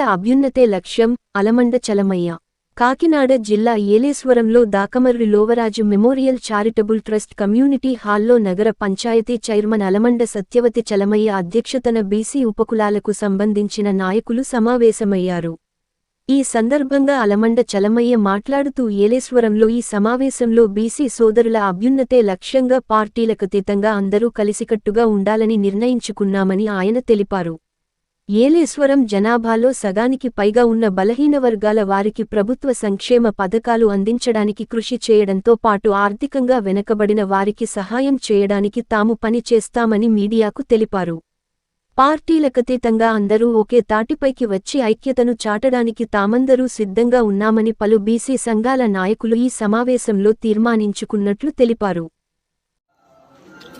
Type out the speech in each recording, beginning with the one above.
అభ్యున్నతే లక్ష్యం అలమండ చలమయ్య. కాకినాడ జిల్లా ఏలేశ్వరంలో Dakamarri Lovaraju memorial charitable trust community హాల్లో నగర పంచాయతీ చైర్మన్ అలమండ సత్యవతి చలమయ్య అధ్యక్షతన బీసీ ఉపకులాలకు సంబంధించిన నాయకులు సమావేశమయ్యారు. ఈ సందర్భంగా అలమండ చలమయ్య మాట్లాడుతూ ఏలేశ్వరంలో ఈ సమావేశంలో బీసీ సోదరుల అభ్యున్నతే లక్ష్యంగా పార్టీలకతీతంగా అందరూ కలిసికట్టుగా ఉండాలని నిర్ణయించుకున్నామని ఆయన తెలిపారు. ఏలేశ్వరం జనాభాలో సగానికి పైగా ఉన్న బలహీన వర్గాల వారికి ప్రభుత్వ సంక్షేమ పథకాలు అందించడానికి కృషి చేయడంతో పాటు ఆర్థికంగా వెనకబడిన వారికి సహాయం చేయడానికి తాము పని చేస్తామని మీడియాకు తెలిపారు. పార్టీలకతీతంగా అందరూ ఒకే తాటిపైకి వచ్చి ఐక్యతను చాటడానికి తామందరూ సిద్ధంగా ఉన్నామని పలు బీసీ సంఘాల నాయకులు ఈ సమావేశంలో తీర్మానించుకున్నట్లు తెలిపారు.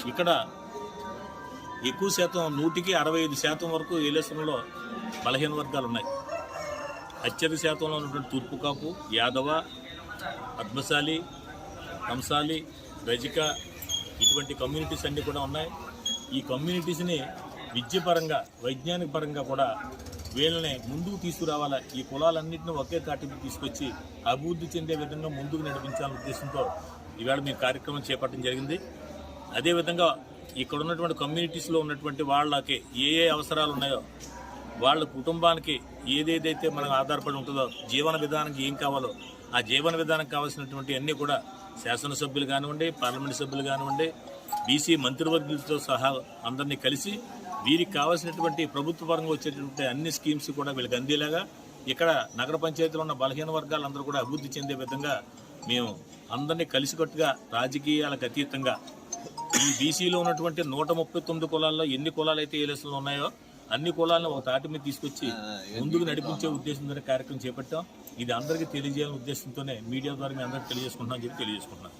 ఇక్కడ ఎక్కువ శాతం నూటికి అరవై ఐదు శాతం వరకు ఏలేశ్వరంలో బలహీన వర్గాలు ఉన్నాయి. అత్యధిక శాతంలో ఉన్నటువంటి తూర్పు కాపు యాదవ పద్మశాలి కంసాలి రజిక ఇటువంటి కమ్యూనిటీస్ అన్నీ కూడా ఉన్నాయి. ఈ కమ్యూనిటీస్ని విద్యపరంగా వైజ్ఞానిక పరంగా కూడా వీళ్ళని ముందుకు తీసుకురావాలా? ఈ కులాలన్నింటినీ ఒకే తాటికి తీసుకొచ్చి అభివృద్ధి చెందే విధంగా ముందుకు నడిపించాలనే ఉద్దేశంతో ఈవేళ మీ కార్యక్రమం చేపట్టడం జరిగింది. అదేవిధంగా ఇక్కడ ఉన్నటువంటి కమ్యూనిటీస్లో ఉన్నటువంటి వాళ్ళకి ఏ ఏ అవసరాలు ఉన్నాయో వాళ్ళ కుటుంబానికి ఏదేదైతే మనం ఆధారపడి ఉంటుందో జీవన విధానానికి ఏం కావాలో ఆ జీవన విధానం కావాల్సినటువంటి అన్నీ కూడా శాసనసభ్యులు కానివ్వండి పార్లమెంట్ సభ్యులు కానివ్వండి బీసీ మంత్రివర్గులతో సహా అందరినీ కలిసి వీరికి కావాల్సినటువంటి ప్రభుత్వ పరంగా వచ్చేటటువంటి అన్ని స్కీమ్స్ కూడా వీళ్ళకి అందేలాగా ఇక్కడ నగర పంచాయతీలో ఉన్న బలహీన వర్గాలందరూ కూడా అభివృద్ధి చెందే విధంగా మేము అందరినీ కలిసికట్టుగా రాజకీయాలకు అతీతంగా ఈ బీసీలో ఉన్నటువంటి నూట ముప్పై తొమ్మిది కులాల్లో ఎన్ని కులాలు అయితే ఏలసలు ఉన్నాయో అన్ని కులాలను ఒక తాటి మీద తీసుకొచ్చి ముందుకు నడిపించే ఉద్దేశంతోనే కార్యక్రమం చేపట్టాం. ఇది అందరికీ తెలియజేయాలనే ఉద్దేశంతోనే మీడియా ద్వారా మీ అందరికీ తెలియజేసుకుంటున్నాం చెప్పి తెలియజేసుకుంటున్నాం.